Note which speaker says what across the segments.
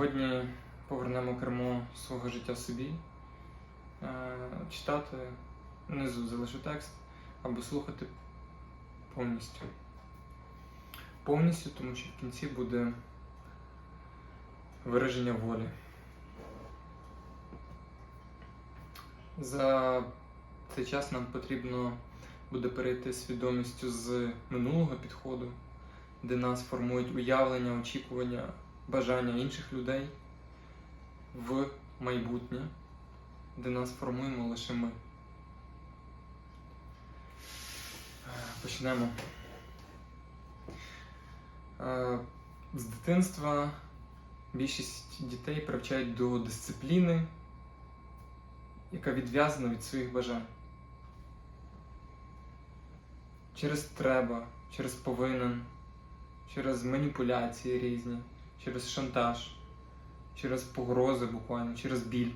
Speaker 1: Сьогодні повернемо кермо свого життя собі, Е, читати внизу залишу текст або слухати повністю. Повністю, тому що в кінці буде вираження волі. За цей час нам потрібно буде перейти свідомістю з минулого підходу, де нас формують уявлення, очікування, бажання інших людей в майбутнє, де нас формуємо лише ми. Е, Почнемо. Е, З дитинства більшість дітей привчають до дисципліни, яка відв'язана від своїх бажань. Через треба, через повинен, через маніпуляції різні, через шантаж, через погрози буквально, через біль,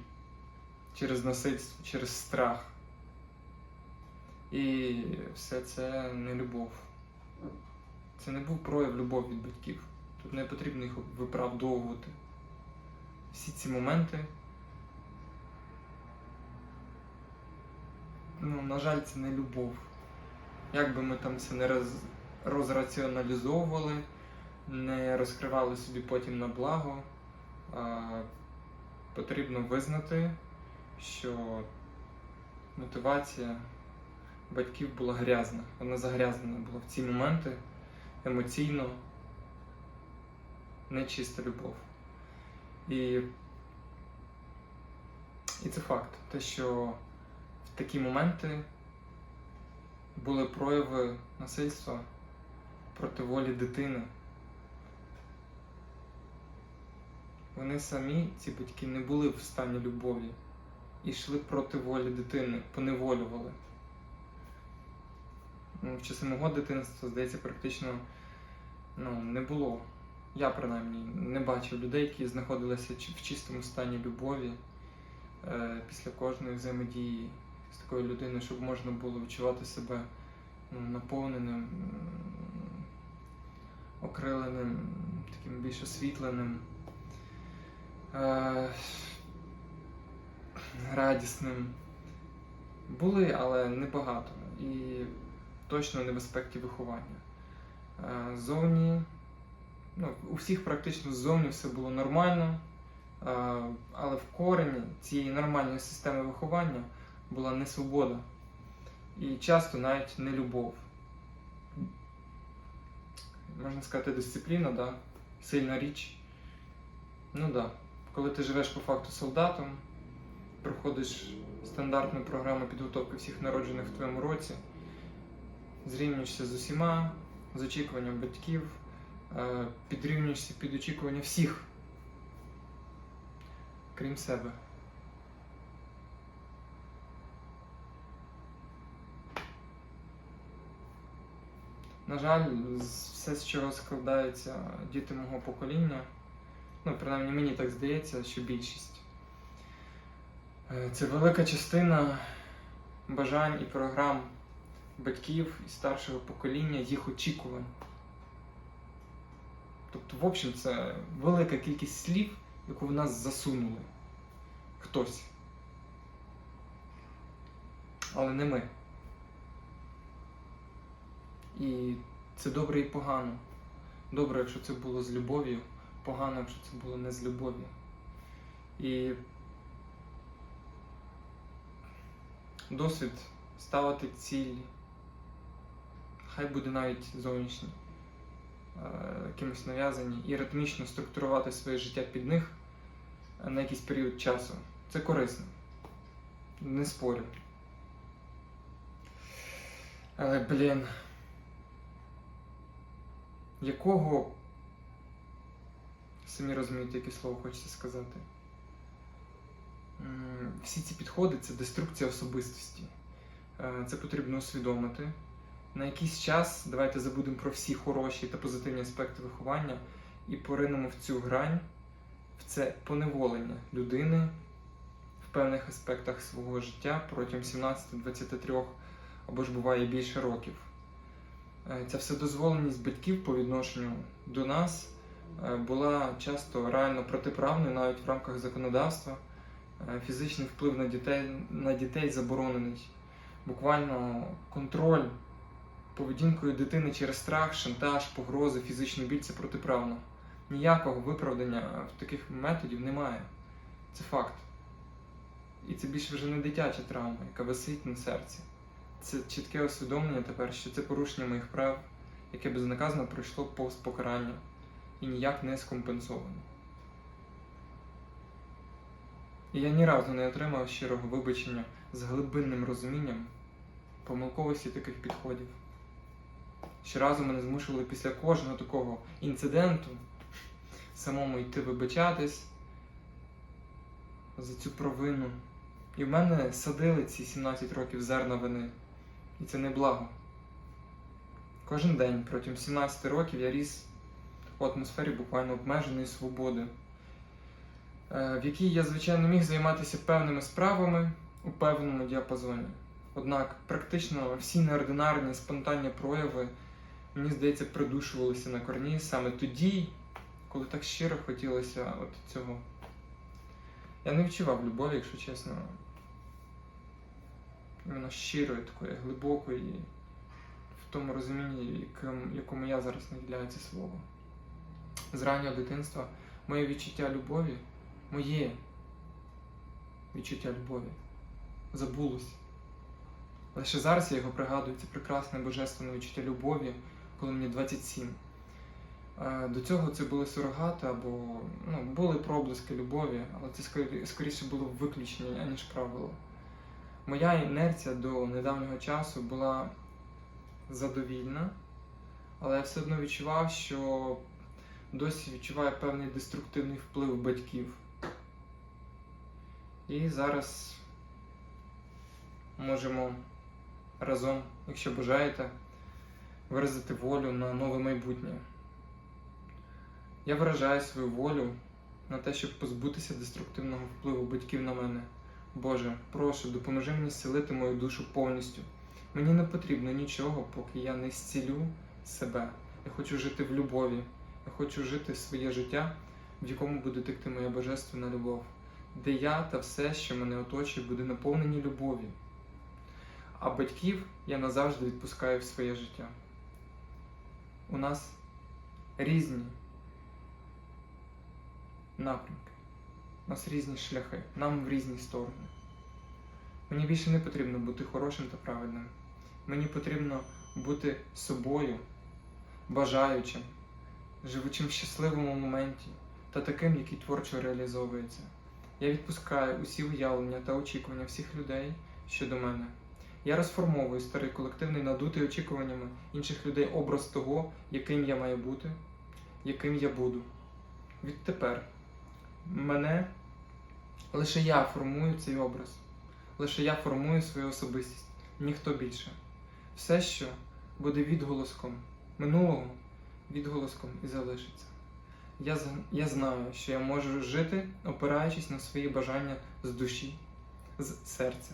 Speaker 1: через насильство, через страх. І все це не любов. Це не був прояв любові від батьків. Тут не потрібно їх виправдовувати. Всі ці моменти. Ну, на жаль, це не любов. Як би ми там це не роз... розраціоналізовували, не розкривали собі потім на благо, потрібно визнати, що мотивація батьків була грязна. Вона загрязнена була в ці моменти емоційно, нечиста любов. І, і це факт, те, що в такі моменти були прояви насильства проти волі дитини. Вони самі, ці батьки, не були в стані любові і йшли проти волі дитини, поневолювали. Ну, в часи мого дитинства, здається, практично ну, не було. Я принаймні не бачив людей, які знаходилися в чистому стані любові е, після кожної взаємодії з такою людиною, щоб можна було відчувати себе ну, наповненим, окриленим, таким більш освітленим, е, радісним. Були, але небагато. І точно не в аспекті виховання. Е, Зовні, ну, у всіх практично ззовні все було нормально, е, але в корені цієї нормальної системи виховання була не свобода і часто навіть не любов. Можна сказати, дисципліна, да? сильна річ. Ну да. Коли ти живеш по факту солдатом, проходиш стандартну програму підготовки всіх народжених в твоєму році, зрівнюєшся з усіма, з очікуванням батьків, е, підрівнюєшся під очікування всіх, крім себе. На жаль, все, з чого складаються діти мого покоління, ну, принаймні мені так здається, що більшість. Е, Це велика частина бажань і програм батьків і старшого покоління, їх очікувань. Тобто, в общем, це велика кількість слів, яку в нас засунули. Хтось. Але не ми. І це добре і погано. Добре, якщо це було з любов'ю, погано, якщо це було не з любов'ю. І досвід ставити цілі, хай буде навіть зовнішні, е, якимось нав'язані, і ритмічно структурувати своє життя під них е, на якийсь період часу. Це корисно. Не спорю. Але, блін, якого самі розумієте, яке слово хочеться сказати. Всі ці підходи це деструкція особистості. Е, Це потрібно усвідомити. На якийсь час давайте забудемо про всі хороші та позитивні аспекти виховання і поринемо в цю грань, в це поневолення людини в певних аспектах свого життя протягом 17-23 або ж буває більше років. Е, Ця вседозволеність батьків по відношенню до нас була часто реально протиправною навіть в рамках законодавства. Е, Фізичний вплив на дітей, на дітей заборонений. Буквально контроль поведінкою дитини через страх, шантаж, погрози, фізичну біль це протиправно. Ніякого виправдання в таких методів немає. Це факт. І це більше вже не дитяча травма, яка висить на серці. Це чітке усвідомлення тепер, що це порушення моїх прав, яке безнаказано пройшло повз покарання і ніяк не скомпенсовано. І я ні разу не отримав щирого вибачення з глибинним розумінням помилковості таких підходів. Щоразу мене змушували після кожного такого інциденту самому йти вибачатись за цю провину. І в мене садили ці 17 років зерна вини. І це не благо. Кожен день протягом 17 років я ріс у атмосфері буквально обмеженої свободи, е, в якій я, звичайно, міг займатися певними справами у певному діапазоні. Однак практично всі неординарні спонтанні прояви, мені здається, придушувалися на корні саме тоді, коли так щиро хотілося от цього. Я не відчував любові, якщо чесно. Іменно щирої, такої глибокої, в тому розумінні, яким, якому я зараз наділяю це слово. З раннього дитинства моє відчуття любові, моє відчуття любові забулось. Лише зараз я його пригадую, це прекрасне божественне відчуття любові, коли мені 27. Е, До цього це були сурогати або ну, були проблиски любові, але це скоріше було виключення, аніж правило. Моя інерція до недавнього часу була задовільна, але я все одно відчував, що досі відчуваю певний деструктивний вплив батьків. І зараз можемо разом, якщо бажаєте, виразити волю на нове майбутнє. Я виражаю свою волю на те, щоб позбутися деструктивного впливу батьків на мене. Боже, прошу, допоможи мені зцілити мою душу повністю. Мені не потрібно нічого, поки я не зцілю себе. Я хочу жити в любові. Я хочу жити своє життя, в якому буде текти моя божественна любов, де я та все, що мене оточує, буде наповнені любов'ю. А батьків я назавжди відпускаю в своє життя. У нас різні напрямки. У нас різні шляхи, нам в різні сторони. Мені більше не потрібно бути хорошим та правильним. Мені потрібно бути собою, бажаючим, живучим в щасливому моменті та таким, який творчо реалізовується. Я відпускаю усі уявлення та очікування всіх людей щодо мене. Я розформовую старий колективний надутий очікуваннями інших людей образ того, яким я маю бути, яким я буду. Відтепер мене лише я формую цей образ, лише я формую свою особистість, ніхто більше. Все, що буде відголоском минулого, відголоском і залишиться. Я, я знаю, що я можу жити, опираючись на свої бажання з душі, з серця.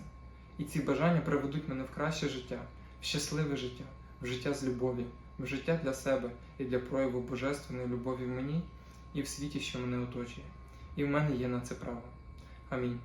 Speaker 1: І ці бажання приведуть мене в краще життя, в щасливе життя, в життя з любові, в життя для себе і для прояву божественної любові в мені і в світі, що мене оточує. І в мене є на це право. Амінь.